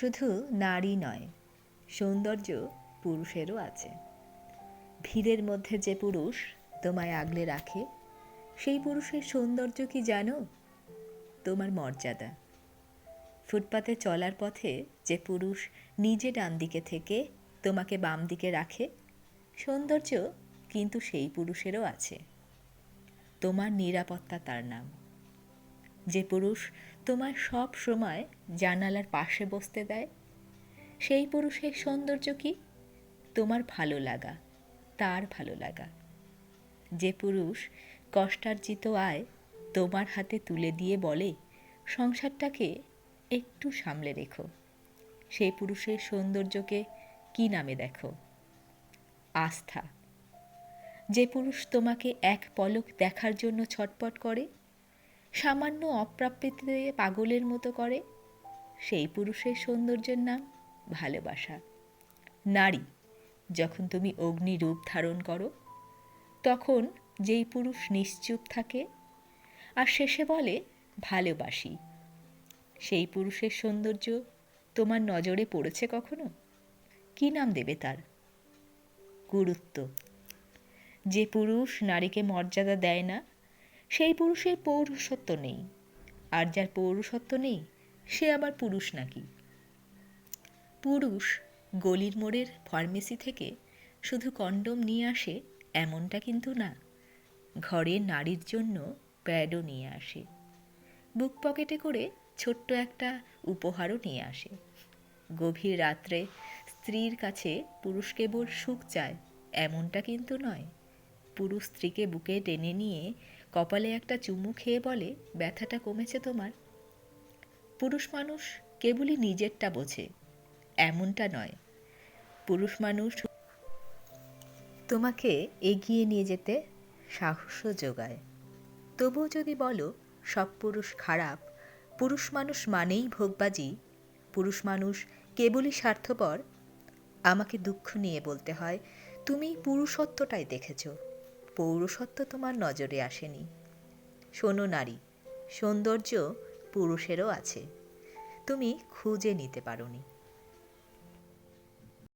শুধু নারী নয়, সৌন্দর্য পুরুষেরও আছে। ভিড়ের মধ্যে যে পুরুষ তোমায় আগলে রাখে, সেই পুরুষের সৌন্দর্য কি জানো? তোমার মর্যাদা। ফুটপাতে চলার পথে যে পুরুষ নিজে ডান দিকে থেকে তোমাকে বাম দিকে রাখে, সৌন্দর্য কিন্তু সেই পুরুষেরও আছে। তোমার নিরাপত্তা তার নাম। যে পুরুষ তোমার সব সময় জানালার পাশে বসতে দেয়। সেই পুরুষের সৌন্দর্য কি? তোমার ভালো লাগা, তার ভালো লাগা। যে পুরুষ কষ্টার্জিত আয় তোমার হাতে তুলে দিয়ে বলে, সংসারটাকে একটু সামলে রেখো। সেই পুরুষের সৌন্দর্যকে কি নামে দেখো? আস্থা। যে পুরুষ তোমাকে এক পলক দেখার জন্য ছটপট করে সামান্য অপ্রাপ্তিতে পাগলের মতো করে। সেই পুরুষের সৌন্দর্যের নাম ভালোবাসা। নারী, যখন তুমি অগ্নি রূপ ধারণ করো, তখন যেই পুরুষ নিশ্চুপ থাকে, আর শেষে বলে, ভালোবাসি। সেই পুরুষের সৌন্দর্য তোমার নজরে পড়েছে কখনো? কি নাম দেবে তার? গুরুত্ব। যে পুরুষ নারীকে মর্যাদা দেয় না সেই পুরুষের পৌরুষত্ব নেই। আর যার পৌরুষত্ব নেই, সে আবার পুরুষ নাকি? পুরুষ গলির মোড়ের ফার্মেসি থেকে শুধু কন্ডম নিয়ে আসে এমনটা কিন্তু না। ঘরে নারীর জন্য প্যাডও নিয়ে আসে। বুক পকেটে করে ছোট্ট একটা উপহারও নিয়ে আসে। গভীর রাত্রে স্ত্রীর কাছে পুরুষ কেবল সুখ চায়, এমনটা কিন্তু নয়। পুরুষ স্ত্রীকে বুকে টেনে নিয়ে কপালে একটা চুমু খেয়ে বলে, ব্যথাটা কমেছে তোমার? পুরুষ মানুষ কেবলই নিজেরটা বোঝে, এমনটা নয়। পুরুষ মানুষ তোমাকে এগিয়ে নিয়ে যেতে সাহসও যোগায়। তবুও যদি বলো, সব পুরুষ খারাপ, পুরুষ মানুষ মানেই ভোগবাজি, পুরুষ মানুষ কেবলই স্বার্থপর, আমাকে দুঃখ নিয়ে বলতে হয়, তুমি পুরুষত্বটাই দেখেছ। পৌরুষত্ব তোমার নজরে আসেনি। শোনো নারী সৌন্দর্য পুরুষেরও আছে। তুমি খুঁজে নিতে পারোনি।